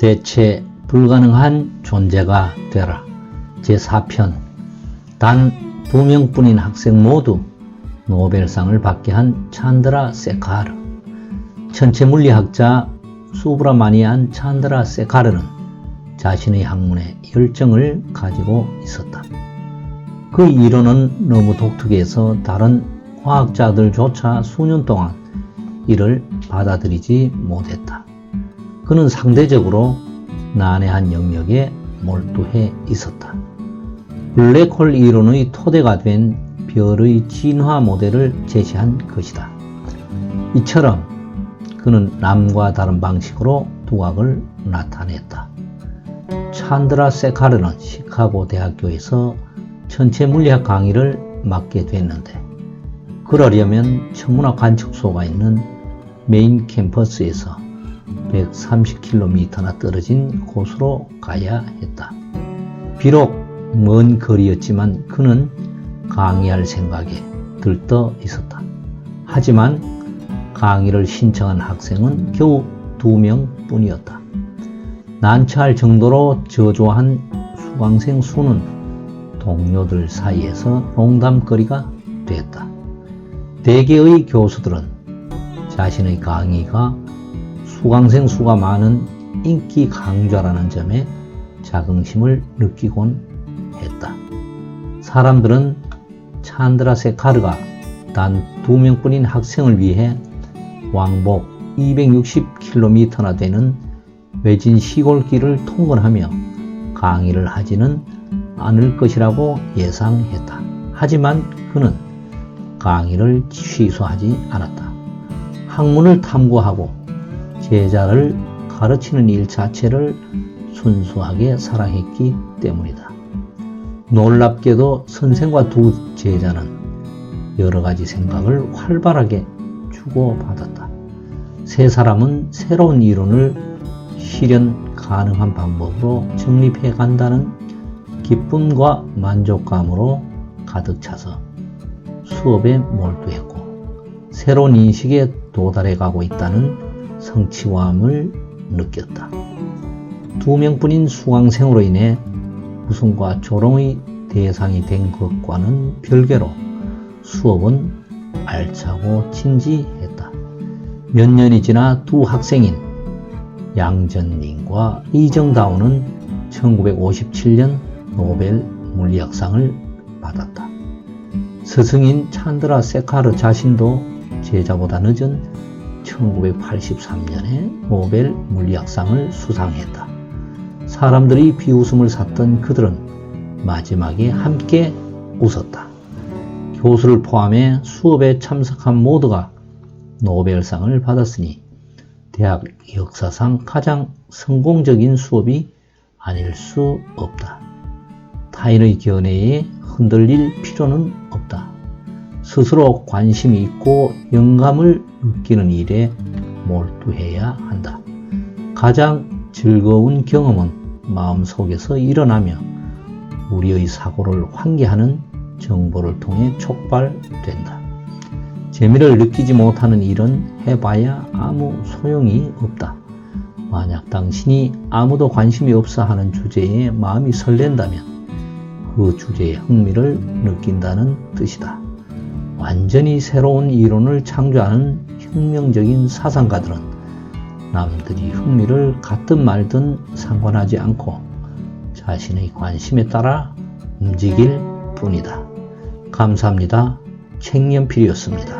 대체 불가능한 존재가 되라. 제4편. 단 두 명뿐인 학생 모두 노벨상을 받게 한 찬드라 세카르. 천체 물리학자 수브라마니안 찬드라 세카르는 자신의 학문에 열정을 가지고 있었다. 그 이론은 너무 독특해서 다른 과학자들조차 수년 동안 이를 받아들이지 못했다. 그는 상대적으로 난해한 영역에 몰두해 있었다. 블랙홀 이론의 토대가 된 별의 진화 모델을 제시한 것이다. 이처럼 그는 남과 다른 방식으로 두각을 나타냈다. 찬드라 세카르는 시카고 대학교에서 천체 물리학 강의를 맡게 됐는데 그러려면 천문학 관측소가 있는 메인 캠퍼스에서 130km나 떨어진 곳으로 가야 했다. 비록 먼 거리였지만 그는 강의할 생각에 들떠 있었다. 하지만 강의를 신청한 학생은 겨우 두 명 뿐이었다. 난처할 정도로 저조한 수강생 수는 동료들 사이에서 농담거리가 됐다. 대개의 교수들은 자신의 강의가 수강생 수가 많은 인기 강좌라는 점에 자긍심을 느끼곤 했다. 사람들은 찬드라 세카르가 단 두 명뿐인 학생을 위해 왕복 260km나 되는 외진 시골길을 통근하며 강의를 하지는 않을 것이라고 예상했다. 하지만 그는 강의를 취소하지 않았다. 학문을 탐구하고 제자를 가르치는 일 자체를 순수하게 사랑했기 때문이다. 놀랍게도 선생과 두 제자는 여러 가지 생각을 활발하게 주고받았다. 세 사람은 새로운 이론을 실현 가능한 방법으로 정립해 간다는 기쁨과 만족감으로 가득 차서 수업에 몰두했고 새로운 인식에 도달해 가고 있다는 성취감을 느꼈다. 두 명뿐인 수강생으로 인해 우승과 조롱의 대상이 된 것과는 별개로 수업은 알차고 진지했다. 몇 년이 지나 두 학생인 양전민과 이정다오는 1957년 노벨 물리학상을 받았다. 스승인 찬드라 세카르 자신도 제자보다 늦은 1983년에 노벨 물리학상을 수상했다. 사람들이 비웃음을 샀던 그들은 마지막에 함께 웃었다. 교수를 포함해 수업에 참석한 모두가 노벨상을 받았으니 대학 역사상 가장 성공적인 수업이 아닐 수 없다. 타인의 견해에 흔들릴 필요는. 스스로 관심이 있고 영감을 느끼는 일에 몰두해야 한다. 가장 즐거운 경험은 마음속에서 일어나며 우리의 사고를 환기하는 정보를 통해 촉발된다. 재미를 느끼지 못하는 일은 해봐야 아무 소용이 없다. 만약 당신이 아무도 관심이 없어 하는 주제에 마음이 설렌다면 그 주제에 흥미를 느낀다는 뜻이다. 완전히 새로운 이론을 창조하는 혁명적인 사상가들은 남들이 흥미를 갖든 말든 상관하지 않고 자신의 관심에 따라 움직일 뿐이다. 감사합니다. 책년필이었습니다.